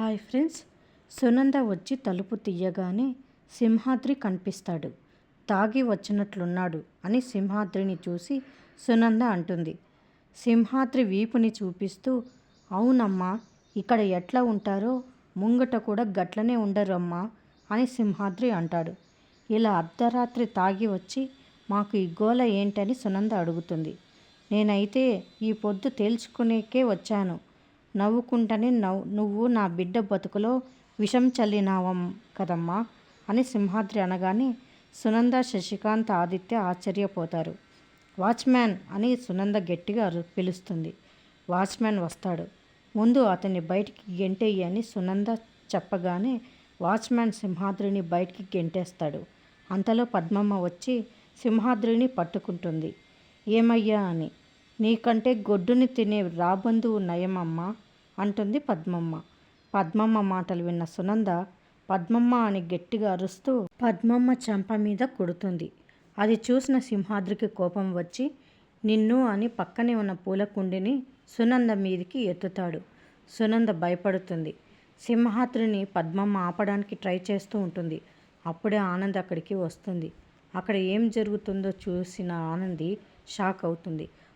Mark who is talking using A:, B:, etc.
A: Hi friends. Sunanda వచ్చి తలుపు తీయగానే సింహాద్రి కనిపిస్తాడు. తాగి వచ్చినట్లున్నాడు అని సింహాద్రిని చూసి సునంద అంటుంది. సింహాద్రి వీపుని చూపిస్తూ అవునమ్మా ఇక్కడ ఎట్లా ఉంటారో ముంగట కూడా గట్లనే ఉండరమ్మా అని సింహాద్రి అంటాడు. ఇలా అర్ధరాత్రి తాగి వచ్చి మాకు ఈ గోల ఏంటని సునంద అడుగుతుంది. నేనైతే ఈ పొద్దు తేల్చుకునేకే వచ్చాను. నవ్వుకుంటనే నవ్వు నువ్వు నా బిడ్డ బతుకులో విషం చల్లినావం కదమ్మా అని సింహాద్రి అనగానే సునంద శశికాంత్ ఆదిత్య ఆశ్చర్యపోతారు. వాచ్మ్యాన్ అని సునంద గట్టిగా పిలుస్తుంది. వాచ్మ్యాన్ వస్తాడు. ముందు అతన్ని బయటికి గెంటేయి అని సునంద చెప్పగానే వాచ్మ్యాన్ సింహాద్రిని బయటికి గెంటేస్తాడు. అంతలో పద్మమ్మ వచ్చి సింహాద్రిని పట్టుకుంటుంది. ఏమయ్యా అని. నీకంటే గొడ్డుని తినే రాబందువు నయమమ్మ అంటుంది పద్మమ్మ. పద్మమ్మ మాటలు విన్న సునంద పద్మమ్మ అని గట్టిగా అరుస్తూ పద్మమ్మ చెంప మీద కొడుతుంది. అది చూసిన సింహాద్రికి కోపం వచ్చి నిన్ను అని పక్కనే ఉన్న పూల కుండిని సునంద మీదికి ఎత్తుతాడు. సునంద భయపడుతుంది. సింహాద్రిని పద్మమ్మ ఆపడానికి ట్రై చేస్తూ ఉంటుంది. అప్పుడే ఆనంద్ అక్కడికి వస్తుంది. అక్కడ ఏం జరుగుతుందో చూసిన ఆనంది షాక్ అవుతుంది.